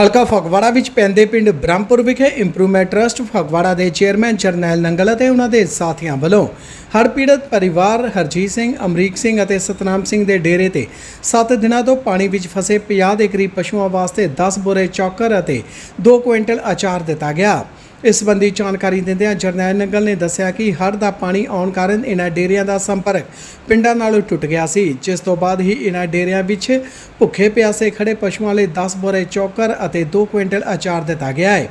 ਹਲਕਾ ਫਗਵਾੜਾ ਵਿੱਚ ਪੈਂਦੇ ਪਿੰਡ ਬ੍ਰਹਮਪੁਰ ਵਿਖੇ ਇੰਪਰੂਵਮੈਂਟ ਟਰਸਟ ਫਗਵਾੜਾ ਦੇ ਚੇਅਰਮੈਨ ਜਰਨੈਲ ਨੰਗਲ ਅਤੇ ਉਹਨਾਂ ਦੇ ਸਾਥੀਆਂ ਵੱਲੋਂ ਹੜ੍ਹ ਪੀੜਤ ਪਰਿਵਾਰ ਹਰਜੀਤ ਸਿੰਘ, ਅਮਰੀਕ ਸਿੰਘ ਅਤੇ ਸਤਨਾਮ ਸਿੰਘ ਦੇ ਡੇਰੇ ਤੇ 7 ਦਿਨਾਂ ਤੋਂ ਪਾਣੀ ਵਿੱਚ ਫਸੇ 50 ਦੇ ਕਰੀਬ ਪਸ਼ੂਆਂ ਵਾਸਤੇ 10 ਬੋਰੇ ਚੌਕਰ ਅਤੇ 2 ਕੁਇੰਟਲ ਅਚਾਰ ਦਿੱਤਾ ਗਿਆ। ਇਸ ਸੰਬੰਧੀ ਜਾਣਕਾਰੀ ਦਿੰਦਿਆਂ ਜਰਨੈਲ ਨੰਗਲ ਨੇ ਦੱਸਿਆ ਕਿ ਹੜ੍ਹ ਦਾ ਪਾਣੀ ਆਉਣ ਕਾਰਨ ਇਹਨਾਂ ਡੇਰਿਆਂ ਦਾ ਸੰਪਰਕ ਪਿੰਡਾਂ ਨਾਲੋਂ ਟੁੱਟ ਗਿਆ ਸੀ, ਜਿਸ ਤੋਂ ਬਾਅਦ ਹੀ ਇਹਨਾਂ ਡੇਰਿਆਂ ਵਿੱਚ ਭੁੱਖੇ ਪਿਆਸੇ ਖੜੇ ਪਸ਼ੂਆਂ ਲਈ 10 ਬੋਰੇ ਚੌਕਰ ਅਤੇ 2 ਕੁਇੰਟਲ ਅਚਾਰ ਦਿੱਤਾ ਗਿਆ ਹੈ।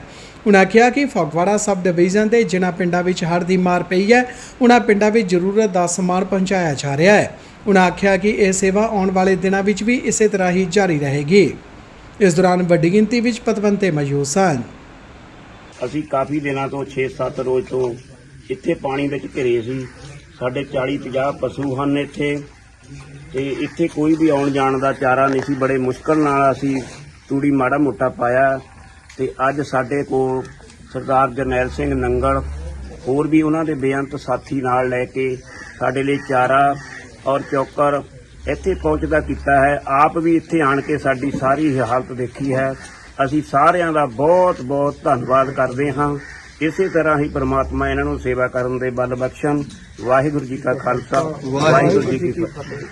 ਉਨ੍ਹਾਂ ਕਿਹਾ ਕਿ ਫਗਵਾੜਾ ਸਬ ਡਿਵੀਜ਼ਨ ਦੇ ਜਿਨ੍ਹਾਂ ਪਿੰਡਾਂ ਵਿੱਚ ਹੜ੍ਹ ਦੀ ਮਾਰ ਪਈ ਹੈ, ਉਨ੍ਹਾਂ ਪਿੰਡਾਂ ਵਿੱਚ ਜ਼ਰੂਰਤ ਦਾ ਸਮਾਨ ਪਹੁੰਚਾਇਆ ਜਾ ਰਿਹਾ ਹੈ। ਉਨ੍ਹਾਂ ਆਖਿਆ ਕਿ ਇਹ ਸੇਵਾ ਆਉਣ ਵਾਲੇ ਦਿਨਾਂ ਵਿੱਚ ਵੀ ਇਸੇ ਤਰ੍ਹਾਂ ਹੀ ਜਾਰੀ ਰਹੇਗੀ। ਇਸ ਦੌਰਾਨ ਵੱਡੀ ਗਿਣਤੀ ਵਿੱਚ ਪਤਵੰਤੇ ਮੌਜੂਦ ਸਨ। ਅਸੀਂ ਕਾਫੀ ਦਿਨਾਂ ਤੋਂ 6-7 ਰੋਜ਼ ਤੋਂ ਇੱਥੇ ਪਾਣੀ ਵਿੱਚ ਘਿਰੇ ਸੀ। ਸਾਡੇ 40-50 ਪਸ਼ੂ ਹਨ ਇੱਥੇ ਤੇ ਇੱਥੇ ਕੋਈ ਵੀ ਆਉਣ ਜਾਣ ਦਾ ਚਾਰਾ ਨਹੀਂ ਸੀ। ਬੜੇ ਮੁਸ਼ਕਲ ਨਾਲ ਅਸੀਂ ਤੂੜੀ ਮਾੜਾ ਮੋਟਾ ਪਾਇਆ ਤੇ ਅੱਜ ਸਾਡੇ ਕੋਲ ਸਰਦਾਰ ਜਰਨੈਲ ਸਿੰਘ ਨੰਗਲ ਹੋਰ ਵੀ ਉਹਨਾਂ ਦੇ ਬੇਅੰਤ ਸਾਥੀ ਨਾਲ ਲੈ ਕੇ ਸਾਡੇ ਲਈ ਚਾਰਾ ਔਰ ਚੌਕਰ ਇੱਥੇ ਪਹੁੰਚਦਾ ਕੀਤਾ ਹੈ। ਆਪ ਵੀ ਇੱਥੇ ਆਣ ਕੇ ਸਾਡੀ ਸਾਰੀ ਹਾਲਤ ਦੇਖੀ ਹੈ। ਅਸੀਂ ਸਾਰਿਆਂ ਦਾ ਬਹੁਤ ਬਹੁਤ ਧੰਨਵਾਦ ਕਰਦੇ ਹਾਂ। ਇਸੇ ਤਰ੍ਹਾਂ ਹੀ ਪ੍ਰਮਾਤਮਾ ਇਹਨਾਂ ਨੂੰ ਸੇਵਾ ਕਰਨ ਦੇ ਬਲ ਬਖਸ਼ਣ। ਵਾਹਿਗੁਰੂ ਜੀ ਕਾ ਖਾਲਸਾ, ਵਾਹਿਗੁਰੂ ਜੀ ਕੀ ਫਤਿਹ।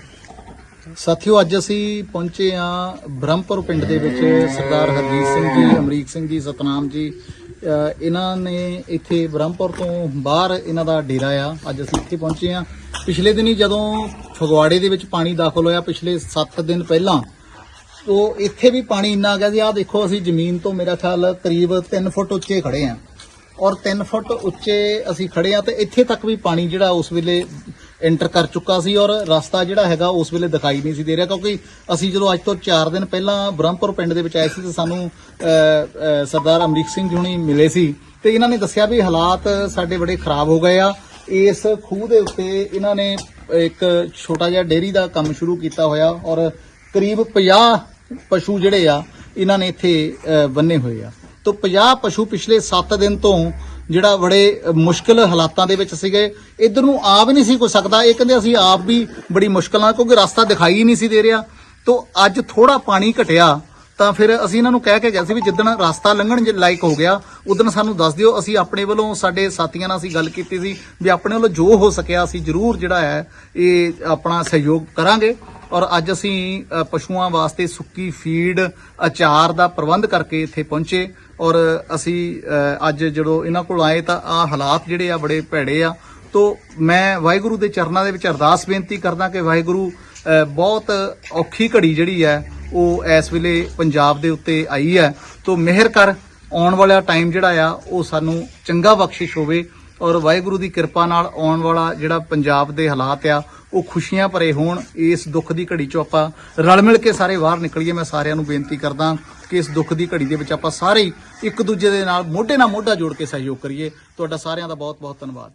ਸਾਥੀਓ, ਅੱਜ ਅਸੀਂ ਪਹੁੰਚੇ ਆ ਬ੍ਰਹਮਪੁਰ ਪਿੰਡ ਦੇ ਵਿੱਚ। ਸਰਦਾਰ ਹਰਜੀਤ ਸਿੰਘ ਜੀ, ਅਮਰੀਕ ਸਿੰਘ ਜੀ, ਸਤਨਾਮ ਜੀ ਇਹਨਾਂ ਨੇ ਇੱਥੇ ਬ੍ਰਹਮਪੁਰ ਤੋਂ ਬਾਹਰ ਇਹਨਾਂ ਦਾ ਡੇਰਾ ਆ। ਅੱਜ ਅਸੀਂ ਇੱਥੇ ਪਹੁੰਚੇ ਆ ਪਿਛਲੇ ਦਿਨੀ ਜਦੋਂ ਫਗਵਾੜੇ ਦੇ ਵਿੱਚ ਪਾਣੀ ਦਾਖਲ ਹੋਇਆ, ਪਿਛਲੇ 7 ਦਿਨ ਪਹਿਲਾਂ ਤੋ ਇੱਥੇ ਵੀ ਪਾਣੀ ਇੰਨਾ ਆ ਗਿਆ ਸੀ, ਆਹ ਦੇਖੋ ਅਸੀਂ ਜ਼ਮੀਨ ਤੋਂ ਮੇਰਾ ਖਿਆਲ ਕਰੀਬ 3 ਫੁੱਟ ਉੱਚੇ ਖੜੇ ਆ ਔਰ 3 ਫੁੱਟ ਉੱਚੇ ਅਸੀਂ ਖੜੇ ਆ ਤੇ ਇੱਥੇ ਤੱਕ ਵੀ ਪਾਣੀ ਜਿਹੜਾ ਉਸ ਵੇਲੇ ਐਂਟਰ ਕਰ ਚੁੱਕਾ ਸੀ ਔਰ ਰਸਤਾ ਜਿਹੜਾ ਹੈਗਾ ਉਸ ਵੇਲੇ ਦਿਖਾਈ ਨਹੀਂ ਸੀ ਦੇ ਰਿਹਾ ਕਿਉਂਕਿ ਅਸੀਂ ਜਦੋਂ ਅੱਜ ਤੋਂ 4 ਦਿਨ ਪਹਿਲਾਂ ਬ੍ਰਹਮਪੁਰ ਪਿੰਡ ਦੇ ਵਿੱਚ ਆਏ ਸੀ ਤੇ ਸਾਨੂੰ ਸਰਦਾਰ ਅਮਰੀਕ ਸਿੰਘ ਜੀ ਹੁਣੀ ਮਿਲੇ ਸੀ ਤੇ ਇਹਨਾਂ ਨੇ ਦੱਸਿਆ ਵੀ ਹਾਲਾਤ ਸਾਡੇ ਬੜੇ ਖਰਾਬ ਹੋ ਗਏ ਆ। ਇਸ ਖੂਹ ਦੇ ਉੱਤੇ ਇਹਨਾਂ ਨੇ ਇੱਕ ਛੋਟਾ ਜਿਹਾ ਡੇਅਰੀ ਦਾ ਕੰਮ ਸ਼ੁਰੂ ਕੀਤਾ ਹੋਇਆ ਔਰ ਕਰੀਬ 50 ਪਸ਼ੂ ਜਿਹੜੇ ਆ ਇਹਨਾਂ ਨੇ ਇੱਥੇ ਅ, ਬੰਨੇ ਹੋਏ ਆ। ਤੋਂ 50 ਪਸ਼ੂ ਪਿਛਲੇ 7 ਦਿਨ ਤੋਂ ਜਿਹੜਾ ਬੜੇ ਅ, ਮੁਸ਼ਕਲ ਹਾਲਾਤਾਂ ਦੇ ਵਿੱਚ ਸੀਗੇ। ਇਧਰ ਨੂੰ ਆ ਵੀ ਨਹੀਂ ਸੀ ਕੋਈ ਸਕਦਾ। ਇਹ ਕਹਿੰਦੇ ਅਸੀਂ ਆਪ ਵੀ ਬੜੀ ਮੁਸ਼ਕਲ ਨਾਲ ਕਿਉਂਕਿ ਰਸਤਾ ਦਿਖਾਈ ਹੀ ਨਹੀਂ ਸੀ ਦੇ ਰਿਹਾ। ਤੋਂ ਅੱਜ ਥੋੜਾ ਪਾਣੀ ਘਟਿਆ ਤਾਂ ਫਿਰ ਅਸੀਂ ਇਹਨਾਂ ਨੂੰ ਕਹਿ ਕੇ ਗਏ ਸੀ ਵੀ ਜਿੱਦਣ ਰਸਤਾ ਲੰਘਣ ਜੇ ਲਾਇਕ ਹੋ ਗਿਆ ਉਦੋਂ ਸਾਨੂੰ ਦੱਸ ਦਿਓ ਅਸੀਂ ਆਪਣੇ ਵੱਲੋਂ ਸਾਡੇ ਸਾਥੀਆਂ ਨਾਲ ਅਸੀਂ ਗੱਲ ਕੀਤੀ ਸੀ ਵੀ ਆਪਣੇ ਵੱਲੋਂ ਜੋ ਹੋ ਸਕਿਆ ਅਸੀਂ ਜ਼ਰੂਰ ਜਿਹੜਾ ਹੈ ਇਹ ਆਪਣਾ ਸਹਿਯੋਗ ਕਰਾਂਗੇ। ਔਰ ਅੱਜ ਅਸੀਂ ਪਸ਼ੂਆਂ ਵਾਸਤੇ ਸੁੱਕੀ ਫੀਡ, ਅਚਾਰ ਦਾ ਪ੍ਰਬੰਧ ਕਰਕੇ ਇੱਥੇ ਪਹੁੰਚੇ ਔਰ ਅਸੀਂ ਅੱਜ ਜਦੋਂ ਇਹਨਾਂ ਕੋਲ ਆਏ ਤਾਂ ਆ ਹਾਲਾਤ ਜਿਹੜੇ ਆ ਬੜੇ ਭੈੜੇ ਆ। ਤੋਂ ਮੈਂ ਵਾਹਿਗੁਰੂ ਦੇ ਚਰਨਾਂ ਦੇ ਵਿੱਚ ਅਰਦਾਸ ਬੇਨਤੀ ਕਰਦਾ ਕਿ ਵਾਹਿਗੁਰੂ ਬਹੁਤ ਔਖੀ ਘੜੀ ਜਿਹੜੀ ਹੈ, ਉਹ ਇਸ ਵੇਲੇ ਪੰਜਾਬ ਦੇ ਉੱਤੇ ਆਈ ਹੈ। ਤੋਂ ਮਿਹਰ ਕਰ, ਆਉਣ ਵਾਲਾ ਟਾਈਮ ਜਿਹੜਾ ਆ, ਉਹ ਸਾਨੂੰ ਚੰਗਾ ਬਖਸ਼ਿਸ਼ ਹੋਵੇ ਔਰ ਵਾਹਿਗੁਰੂ ਦੀ ਕਿਰਪਾ ਨਾਲ ਆਉਣ ਵਾਲਾ ਜਿਹੜਾ ਪੰਜਾਬ ਦੇ ਹਾਲਾਤ ਆ ਉਹ ਖੁਸ਼ੀਆਂ ਭਰੇ ਹੋਣ, ਇਸ ਦੁੱਖ ਦੀ ਘੜੀ ਚੋਂ ਆਪਾਂ ਰਲ ਮਿਲ ਕੇ ਸਾਰੇ ਬਾਹਰ ਨਿਕਲੀਏ। ਮੈਂ ਸਾਰਿਆਂ ਨੂੰ ਬੇਨਤੀ ਕਰਦਾ ਕਿ ਇਸ ਦੁੱਖ ਦੀ ਘੜੀ ਦੇ ਵਿੱਚ ਆਪਾਂ ਸਾਰੇ ਹੀ ਇੱਕ ਦੂਜੇ ਦੇ ਨਾਲ ਮੋਢੇ ਨਾਲ ਮੋਢਾ ਜੋੜ ਕੇ ਸਹਿਯੋਗ ਕਰੀਏ। ਤੁਹਾਡਾ ਸਾਰਿਆਂ ਦਾ ਬਹੁਤ ਬਹੁਤ ਧੰਨਵਾਦ।